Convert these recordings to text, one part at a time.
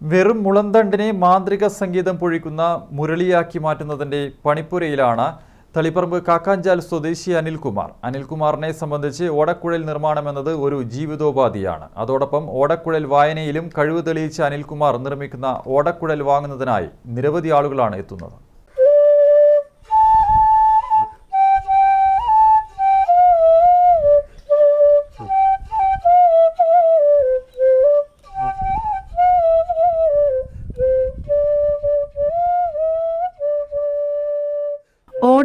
വെറും മുളന്തണ്ടിനെ മാന്ത്രിക സംഗീതം പൊഴിക്കുന്ന മുരളിയാക്കി മാറ്റുന്നതിന്റെ പണിപ്പുരയിലാണ് തളിപ്പറമ്പ് കാക്കാഞ്ചാൽ സ്വദേശി അനിൽകുമാർ. അനിൽകുമാറിനെ സംബന്ധിച്ച് ഓടക്കുഴൽ നിർമ്മാണം എന്നത് ഒരു ജീവിതോപാധിയാണ്. അതോടൊപ്പം ഓടക്കുഴൽ വായനയിലും കഴിവ് തെളിയിച്ച അനിൽകുമാർ നിർമ്മിക്കുന്ന ഓടക്കുഴൽ വാങ്ങുന്നതിനായി നിരവധി ആളുകളാണ് എത്തുന്നത്.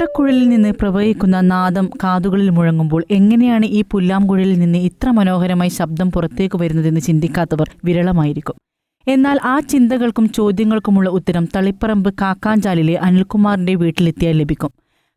ഓടക്കുഴലിൽ നിന്ന് പ്രവഹിക്കുന്ന നാദം കാതുകളിൽ മുഴങ്ങുമ്പോൾ എങ്ങനെയാണ് ഈ പുല്ലാംകുഴലിൽ നിന്ന് ഇത്ര മനോഹരമായി ശബ്ദം പുറത്തേക്ക് വരുന്നതെന്ന് ചിന്തിക്കാത്തവർ വിരളമായിരിക്കും. എന്നാൽ ആ ചിന്തകൾക്കും ചോദ്യങ്ങൾക്കുമുള്ള ഉത്തരം തളിപ്പറമ്പ് കാക്കാഞ്ചാലിലെ അനിൽകുമാറിന്റെ വീട്ടിലെത്തിയാൽ ലഭിക്കും.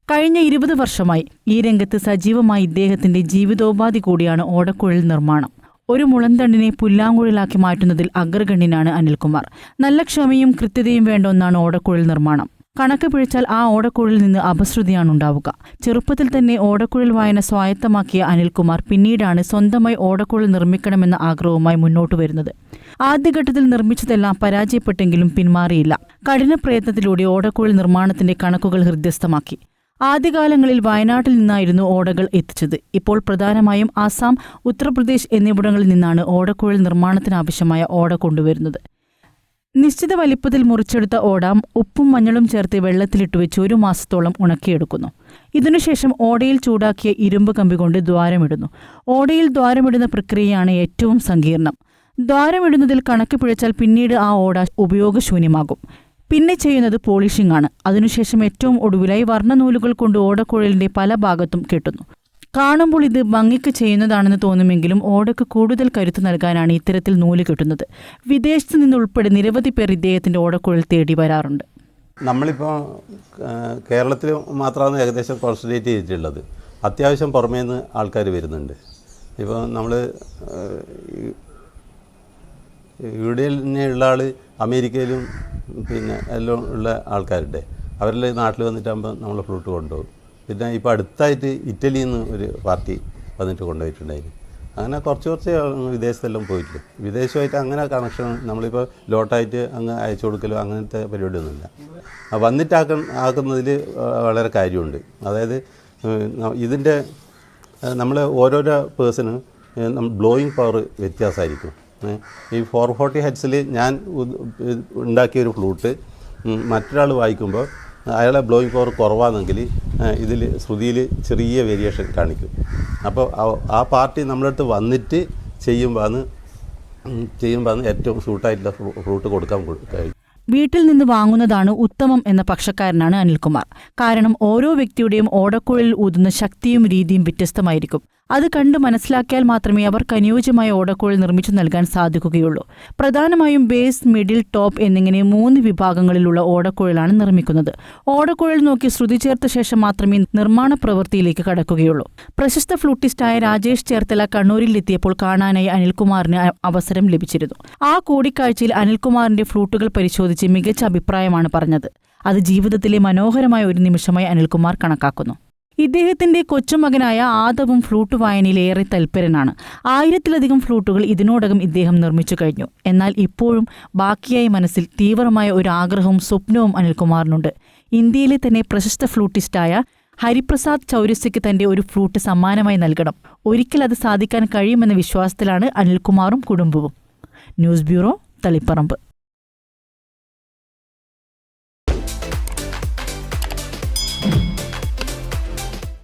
കഴിഞ്ഞ ഇരുപത് വർഷമായി ഈ രംഗത്ത് സജീവമായി ഇദ്ദേഹത്തിന്റെ ജീവിതോപാധി കൂടിയാണ് ഓടക്കുഴൽ നിർമ്മാണം. ഒരു മുളന്തണ്ടിനെ പുല്ലാങ്കുഴലാക്കി മാറ്റുന്നതിൽ അഗ്രഗണ്യനാണ് അനിൽകുമാർ. നല്ല ക്ഷമയും കൃത്യതയും വേണ്ട ഒന്നാണ് ഓടക്കുഴൽ നിർമ്മാണം. കണക്ക് പിഴിച്ചാൽ ആ ഓടക്കുഴലിൽ നിന്ന് അപശ്രുതിയാണ് ഉണ്ടാവുക ചെറുപ്പത്തിൽ തന്നെ ഓടക്കുഴൽ വായന സ്വായത്തമാക്കിയ അനിൽകുമാർ പിന്നീടാണ് സ്വന്തമായി ഓടക്കുഴൽ നിർമ്മിക്കണമെന്ന ആഗ്രഹവുമായി മുന്നോട്ട് വരുന്നത്. ആദ്യഘട്ടത്തിൽ നിർമ്മിച്ചതെല്ലാം പരാജയപ്പെട്ടെങ്കിലും പിന്മാറിയില്ല. കഠിന പ്രയത്നത്തിലൂടെ ഓടക്കുഴൽ നിർമ്മാണത്തിന്റെ കണക്കുകൾ ഹൃദ്യസ്ഥമാക്കി. ആദ്യകാലങ്ങളിൽ വയനാട്ടിൽ നിന്നായിരുന്നു ഓടകൾ എത്തിച്ചത്. ഇപ്പോൾ പ്രധാനമായും ആസാം ഉത്തർപ്രദേശ് എന്നിവിടങ്ങളിൽ നിന്നാണ് ഓടക്കുഴൽ നിർമ്മാണത്തിനാവശ്യമായ ഓട കൊണ്ടുവരുന്നത്. നിശ്ചിത വലിപ്പത്തിൽ മുറിച്ചെടുത്ത ഓടാം ഉപ്പും മഞ്ഞളും ചേർത്ത് വെള്ളത്തിലിട്ട് വെച്ച് ഒരു മാസത്തോളം ഉണക്കിയെടുക്കുന്നു. ഇതിനുശേഷം ഓടയിൽ ചൂടാക്കിയ ഇരുമ്പ് കമ്പി കൊണ്ട് ദ്വാരമിടുന്നു. ഓടയിൽ ദ്വാരമിടുന്ന പ്രക്രിയയാണ് ഏറ്റവും സങ്കീർണം. ദ്വാരമിടുന്നതിൽ കണക്ക് പിഴച്ചാൽ പിന്നീട് ആ ഓട ഉപയോഗശൂന്യമാകും. പിന്നെ ചെയ്യുന്നത് പോളിഷിംഗ് ആണ്. അതിനുശേഷം ഏറ്റവും ഒടുവിലായി വർണനൂലുകൾ കൊണ്ട് ഓടക്കുഴലിന്റെ പല ഭാഗത്തും കെട്ടുന്നു. കാണുമ്പോൾ ഇത് ഭംഗിക്ക് ചെയ്യുന്നതാണെന്ന് തോന്നുമെങ്കിലും ഓടക്ക് കൂടുതൽ കരുത്ത് നൽകാനാണ് ഇത്തരത്തിൽ നൂൽ കിട്ടുന്നത്. വിദേശത്ത് നിന്നുൾപ്പെടെ നിരവധി പേർ ഇദ്ദേഹത്തിന്റെ ഓടക്കുഴൽ തേടി വരാറുണ്ട്. നമ്മളിപ്പോൾ കേരളത്തിൽ മാത്രമാണ് ഏകദേശം കോൺസെൻട്രേറ്റ് ചെയ്തിട്ടുള്ളത്. അത്യാവശ്യം പുറമേ നിന്ന് ആൾക്കാർ വരുന്നുണ്ട്. ഇപ്പോൾ നമ്മൾ ഇവിടെ തന്നെയുള്ള ആൾ അമേരിക്കയിലും പിന്നെ എല്ലാം ഉള്ള ആൾക്കാരുണ്ട്. അവരെല്ലാം നാട്ടിൽ വന്നിട്ടാകുമ്പോൾ നമ്മൾ ഫ്ലൂട്ട് കൊണ്ടുപോകും. പിന്നെ ഇപ്പോൾ അടുത്തായിട്ട് ഇറ്റലിയിൽ നിന്ന് ഒരു പാർട്ടി വന്നിട്ട് കൊണ്ടുപോയിട്ടുണ്ടായിരുന്നു അങ്ങനെ കുറച്ച് കുറച്ച് വിദേശത്തെല്ലാം പോയിട്ടില്ല വിദേശമായിട്ട് അങ്ങനെ കണക്ഷൻ നമ്മളിപ്പോൾ ലോട്ടായിട്ട് അങ്ങ് അയച്ചു കൊടുക്കലോ അങ്ങനത്തെ പരിപാടിയൊന്നുമില്ല വന്നിട്ടാക്ക ആക്കുന്നതിൽ വളരെ കാര്യമുണ്ട്. അതായത് ഇതിന്റെ നമ്മൾ ഓരോരോ പേഴ്സണ് ബ്ലോയിങ് പവർ വ്യത്യാസമായിരിക്കും. ഈ ഫോർ ഫോർട്ടി ഹെഡ്സിൽ ഞാൻ ഉണ്ടാക്കിയ ഒരു ഫ്ലൂട്ട് മറ്റൊരാൾ വായിക്കുമ്പോൾ അയാളെ ബ്ലോയിങ് പവർ കുറവാണെങ്കിൽ ഇതിൽ ശ്രുതിയിൽ ചെറിയ വേരിയേഷൻ കാണിക്കും. അപ്പോൾ ആ- പാർട്ടി നമ്മുടെ അടുത്ത് വന്നിട്ട് ചെയ്യുമ്പോൾ ചെയ്യുമ്പോൾ ഏറ്റവും സൂട്ടായിട്ടുള്ള ഫ്രൂട്ട് കൊടുക്കാൻ കഴിയും വീട്ടിൽ നിന്ന് വാങ്ങുന്നതാണ് ഉത്തമം എന്ന പക്ഷക്കാരനാണ് അനിൽകുമാർ. കാരണം ഓരോ വ്യക്തിയുടെയും ഓടക്കുഴലിൽ ഊതുന്ന ശക്തിയും രീതിയും വ്യത്യസ്തമായിരിക്കും. അത് കണ്ടു മനസ്സിലാക്കിയാൽ മാത്രമേ അവർക്ക് അനുയോജ്യമായ ഓടക്കുഴൽ നിർമ്മിച്ചു നൽകാൻ സാധിക്കുകയുള്ളൂ. പ്രധാനമായും ബേസ് മിഡിൽ ടോപ്പ് എന്നിങ്ങനെ മൂന്ന് വിഭാഗങ്ങളിലുള്ള ഓടക്കുഴലാണ് നിർമ്മിക്കുന്നത്. ഓടക്കുഴൽ നോക്കി ശ്രുതി ചേർത്ത ശേഷം മാത്രമേ നിർമ്മാണ പ്രവൃത്തിയിലേക്ക് കടക്കുകയുള്ളൂ. പ്രശസ്ത ഫ്ലൂട്ടിസ്റ്റായ രാജേഷ് ചേർത്തല കണ്ണൂരിൽ കണ്ണൂരിലെത്തിയപ്പോൾ കാണാനായി അനിൽകുമാറിന് അവസരം ലഭിച്ചിരുന്നു. ആ കൂടിക്കാഴ്ചയിൽ അനിൽകുമാറിന്റെ ഫ്ലൂട്ടുകൾ പരിശോധിച്ച് മികച്ച അഭിപ്രായമാണ് പറഞ്ഞത്. അത് ജീവിതത്തിലെ മനോഹരമായ ഒരു നിമിഷമായി അനിൽകുമാർ കണക്കാക്കുന്നു. ഇദ്ദേഹത്തിന്റെ കൊച്ചുമകനായ ആദവും ഫ്ലൂട്ട് വായനയിൽ ഏറെ തൽപരനാണ്. ആയിരത്തിലധികം ഫ്ലൂട്ടുകൾ ഇതിനോടകം ഇദ്ദേഹം നിർമ്മിച്ചു കഴിഞ്ഞു. എന്നാൽ ഇപ്പോഴും ബാക്കിയായി മനസ്സിൽ തീവ്രമായ ഒരു ആഗ്രഹവും സ്വപ്നവും അനിൽകുമാറിനുണ്ട്. ഇന്ത്യയിലെ തന്നെ പ്രശസ്ത ഫ്ലൂട്ടിസ്റ്റായ ഹരിപ്രസാദ് ചൗരസ്യയ്ക്ക് തന്റെ ഒരു ഫ്ലൂട്ട് സമ്മാനമായി നൽകണം. ഒരിക്കൽ അത് സാധിക്കാൻ കഴിയുമെന്ന വിശ്വാസത്തിലാണ് അനിൽകുമാറും കുടുംബവും. News bureau Taliparamba.